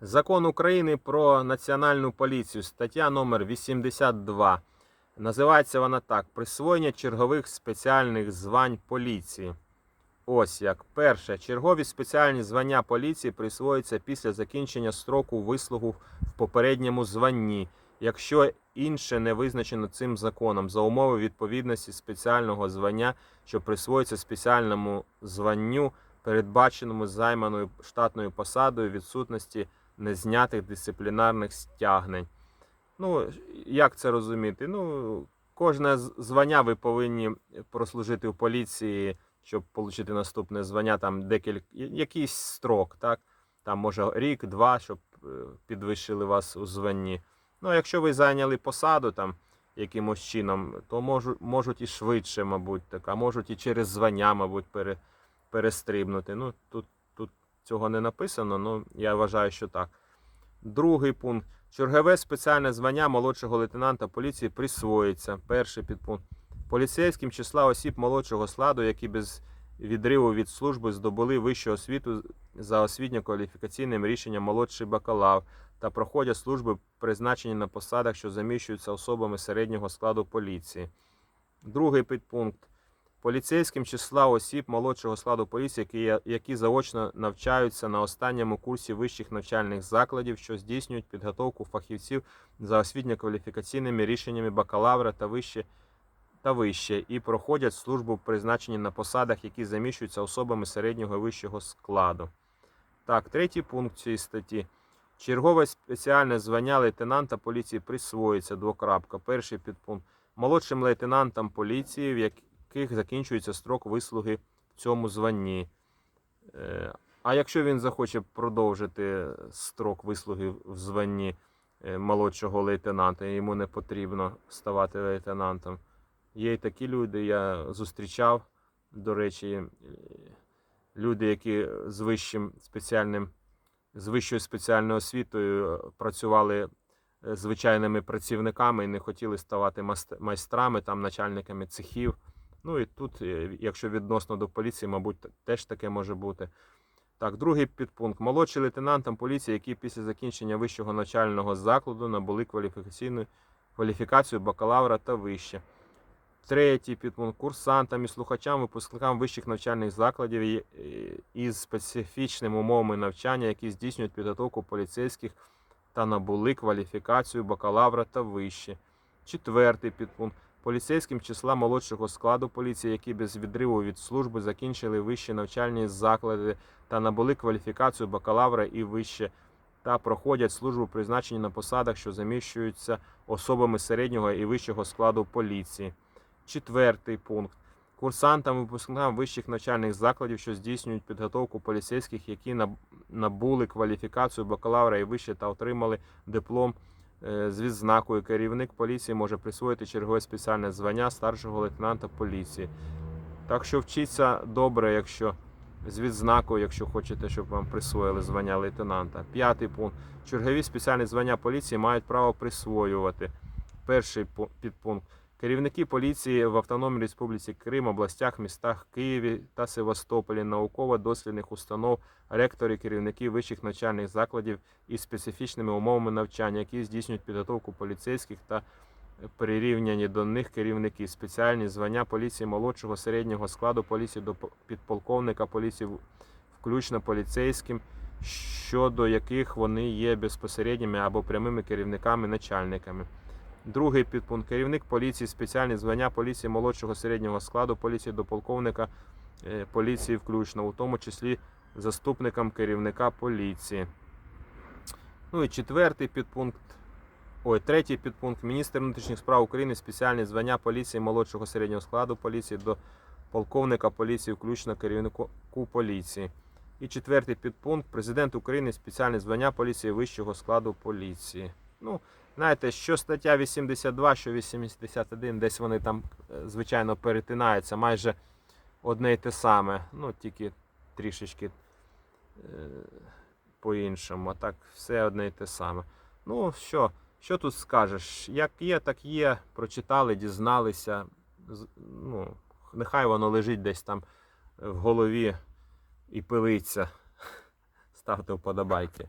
Закон України про національну поліцію, стаття номер 82. Називається вона так: Присвоєння чергових спеціальних звань поліції. Ось як. Перше. Чергові спеціальні звання поліції присвоюються після закінчення строку вислугу в попередньому званні, якщо інше не визначено цим законом за умови відповідності спеціального звання, що присвоюється спеціальному званню, передбаченому займаною штатною посадою відсутності незнятих дисциплінарних стягнень. Ну, як це розуміти? Ну, кожне звання ви повинні прослужити в поліції, щоб отримати наступне звання, там декілька якийсь строк, так? Там може рік, два, щоб е, підвищили вас у званні. Ну, а якщо ви зайняли посаду там якимось чином, то можуть, можуть і швидше, мабуть, так, а можуть і через звання, мабуть, пере, перестрибнути. Ну, тут цього не написано, але я вважаю, що так. Другий пункт. Чергове спеціальне звання молодшого лейтенанта поліції присвоїться. Перший підпункт. Поліцейським числа осіб молодшого складу, які без відриву від служби здобули вищу освіту за освітньо-кваліфікаційним рішенням молодший бакалавр та проходять служби, призначені на посадах, що заміщуються особами середнього складу поліції. Другий підпункт. Поліцейським числа осіб молодшого складу поліції, які, які заочно навчаються на останньому курсі вищих навчальних закладів, що здійснюють підготовку фахівців за освітньо-кваліфікаційними рішеннями бакалавра та вище, та вище, і проходять службу призначені на посадах, які заміщуються особами середнього і вищого складу. Так, третій пункт цієї статті. Чергове спеціальне звання лейтенанта поліції присвоїться двокрапка. Перший підпункт. Молодшим лейтенантам поліції, яких закінчується строк вислуги в цьому званні. Е, А якщо він захоче продовжити строк вислуги в званні е, молодшого лейтенанта, йому не потрібно ставати лейтенантом. Є і такі люди, я зустрічав, до речі, е, люди, які з вищим спеціальним, з вищою спеціальною освітою працювали звичайними працівниками і не хотіли ставати майстрами, там, начальниками цехів. Ну і тут, е, якщо відносно до поліції, мабуть, теж таке може бути. Так, другий підпункт. Молодші лейтенантам поліції, які після закінчення вищого навчального закладу набули кваліфікаційну кваліфікацію бакалавра та вище. Третій підпункт. Курсантам і слухачам, випускникам вищих навчальних закладів і- із специфічними умовами навчання, які здійснюють підготовку поліцейських та набули кваліфікацію бакалавра та вище. Четвертий підпункт. Поліцейським числа молодшого складу поліції, які без відриву від служби закінчили вищі навчальні заклади та набули кваліфікацію бакалавра і вище, та проходять службу призначені на посадах, що заміщуються особами середнього і вищого складу поліції. Четвертий пункт. Курсантам, випускникам вищих навчальних закладів, що здійснюють підготовку поліцейських, які набули кваліфікацію бакалавра і вище та отримали диплом з відзнакою. Керівник поліції може присвоїти чергове спеціальне звання старшого лейтенанта поліції. Так що вчіться добре, якщо з відзнакою, якщо хочете, щоб вам присвоїли звання лейтенанта. П'ятий пункт. Чергові спеціальні звання поліції мають право присвоювати. Перший підпункт. Керівники поліції в Автономній Республіці Крим, областях, містах Києві та Севастополі, науково-дослідних установ, ректори, керівники вищих навчальних закладів із специфічними умовами навчання, які здійснюють підготовку поліцейських та прирівняні до них керівники, спеціальні звання поліції молодшого середнього складу поліції до підполковника поліції, включно поліцейським, щодо яких вони є безпосередніми або прямими керівниками начальниками. Другий підпункт. Керівник поліції, спеціальні звання поліції молодшого середнього складу поліції до полковника е, поліції включно, у тому числі заступникам керівника поліції. Ну і четвертий підпункт. Ой, третій підпункт. Міністр внутрішніх справ України спеціальні звання поліції молодшого середнього складу поліції до полковника поліції, включно керівнику поліції. І четвертий підпункт. Президент України спеціальні звання поліції вищого складу поліції. Ну, знаєте, що стаття 82, що 81, десь вони там, е, звичайно, перетинаються майже одне й те саме. Ну, тільки трішечки е, по-іншому. А так все одне й те саме. Ну, що, що тут скажеш? Як є, так є. Прочитали, дізналися. Ну, нехай воно лежить десь там в голові і пилиться. Ставте вподобайки.